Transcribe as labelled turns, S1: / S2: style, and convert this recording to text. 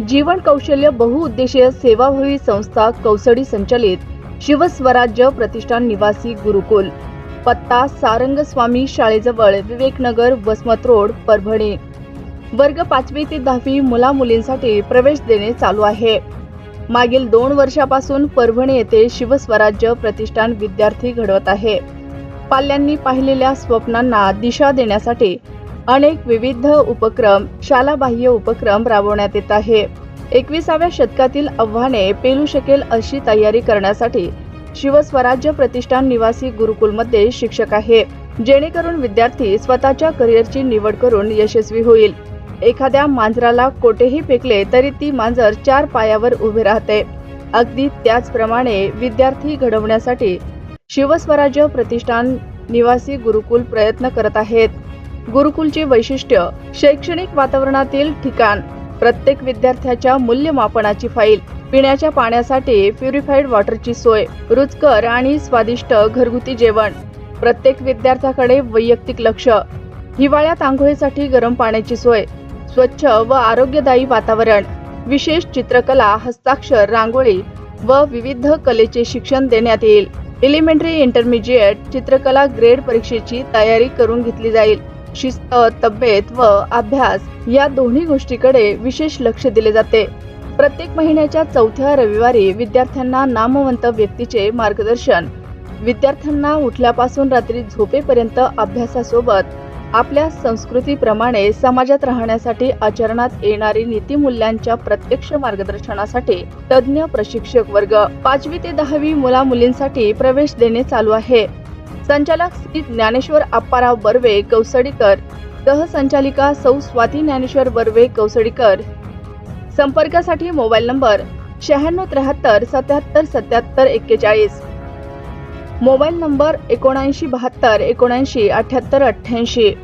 S1: जीवन कौशल्य बहुउद्देशीय सेवाभावी संस्था कौसडी संचलित शिवस्वराज्य प्रतिष्ठान निवासी गुरुकुल. पत्ता सारंगस्वामी शाळेजवळ विवेकनगर वसमत रोड परभणी. वर्ग पाचवी ते दहावी मुला मुलींसाठी प्रवेश देणे चालू आहे. मागील दोन वर्षापासून परभणी येथे शिवस्वराज्य प्रतिष्ठान विद्यार्थी घडवत आहे. पाल्यांनी पाहिलेल्या स्वप्नांना दिशा देण्यासाठी अनेक विविध उपक्रम शालाबाह्य उपक्रम राबवण्यात येत आहे. एकविसाव्या शतकातील आव्हाने पेलू शकेल अशी तयारी करण्यासाठी शिवस्वराज्य प्रतिष्ठान निवासी गुरुकुलमध्ये शिक्षक आहे. जेणेकरून विद्यार्थी स्वतःच्या करिअरची निवड करून यशस्वी होईल. एखाद्या मांजराला कोठेही फेकले तरी ती मांजर चार पायावर उभे राहते. अगदी त्याचप्रमाणे विद्यार्थी घडवण्यासाठी शिवस्वराज्य प्रतिष्ठान निवासी गुरुकुल प्रयत्न करत आहेत. गुरुकुलचे वैशिष्ट्य शैक्षणिक वातावरणातील ठिकाण. प्रत्येक विद्यार्थ्याच्या मूल्यमापनाची फाईल पिण्याच्या पाण्यासाठी प्युरिफाईड वॉटरची सोय रुचकर आणि स्वादिष्ट घरगुती जेवण. प्रत्येक विद्यार्थ्याकडे वैयक्तिक लक्ष. हिवाळ्यात आंघोळीसाठी गरम पाण्याची सोय. स्वच्छ व आरोग्यदायी वातावरण. विशेष चित्रकला हस्ताक्षर रांगोळी व विविध कलेचे शिक्षण देण्यात येईल. एलिमेंटरी इंटरमिजिएट चित्रकला ग्रेड परीक्षेची तयारी करून घेतली जाईल. शिस्त तब्येत व अभ्यास या दोन्ही गोष्टीकडे विशेष लक्ष दिले जाते. प्रत्येक महिन्याच्या चौथ्या रविवारी विद्यार्थ्यांना नामवंत व्यक्तीचे मार्गदर्शन. विद्यार्थ्यांना उठल्यापासून रात्री झोपेपर्यंत अभ्यासासोबत आपल्या संस्कृतीप्रमाणे समाजात राहण्यासाठी आचरणात येणारी नीतिमूल्यांच्या प्रत्यक्ष मार्गदर्शनासाठी तज्ज्ञ प्रशिक्षक वर्ग पाचवी ते दहावी मुला मुलींसाठी प्रवेश देणे चालू आहे. संचालक श्री ज्ञानेश्वर आप्पाराव बर्वे कौसडीकर. सहसंचालिका सौ स्वाती ज्ञानेश्वर बर्वे कौसडीकर. संपर्कासाठी मोबाईल नंबर शहाण्णव त्र्याहत्तर सत्याहत्तर सत्याहत्तर एक्केचाळीस. मोबाईल नंबर एकोणऐंशी बहात्तर एकोणऐंशी अठ्याहत्तर अठ्ठ्याऐंशी.